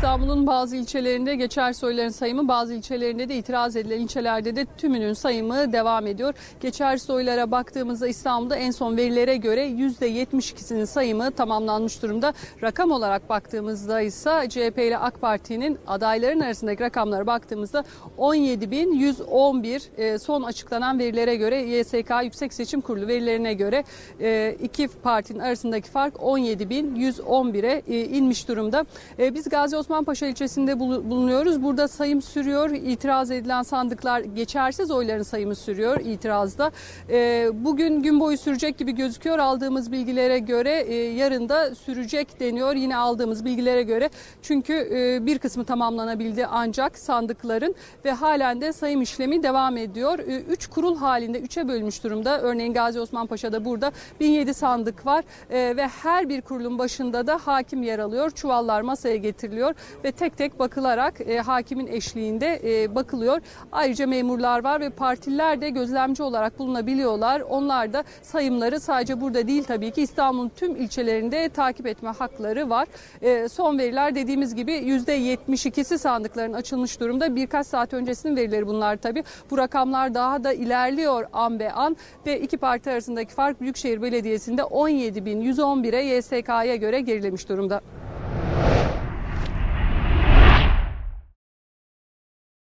İstanbul'un bazı ilçelerinde geçer soyların sayımı, bazı ilçelerinde de itiraz edilen ilçelerde de tümünün sayımı devam ediyor. Geçer soylara baktığımızda İstanbul'da en son verilere göre %72'sinin sayımı tamamlanmış durumda. Rakam olarak baktığımızda ise CHP ile AK Parti'nin adayların arasındaki rakamlara baktığımızda 17.111 e, son açıklanan verilere göre YSK Yüksek Seçim Kurulu verilerine göre e, iki partinin arasındaki fark 17.111'e e, inmiş durumda. Biz Gazi Osman Paşa ilçesinde bulu- bulunuyoruz. Burada sayım sürüyor. İtiraz edilen sandıklar geçersiz oyların sayımı sürüyor itirazda. E, Bugün gün boyu sürecek gibi gözüküyor. Aldığımız bilgilere göre e, yarın da sürecek deniyor. Yine aldığımız bilgilere göre. Çünkü e, bir kısmı tamamlanabildi ancak sandıkların ve halen de sayım işlemi devam ediyor. 3 kurul halinde 3'e bölünmüş durumda. Örneğin Gazi Osman burada 1007 sandık var E, ve her bir kurulun başında da hakim yer alıyor. Çuvallar masaya getiriliyor ve tek tek bakılarak e, hakimin eşliğinde e, bakılıyor. Ayrıca memurlar var ve partililer de gözlemci olarak bulunabiliyorlar. Onlar da sayımları sadece burada değil tabii ki İstanbul'un tüm ilçelerinde takip etme hakları var. E, son veriler dediğimiz gibi %72'si sandıkların açılmış durumda. Birkaç saat öncesinin verileri bunlar tabii. Bu rakamlar daha da ilerliyor an be an ve iki parti arasındaki fark Büyükşehir Belediyesi'nde 17.111'e YSK'ya göre gerilemiş durumda.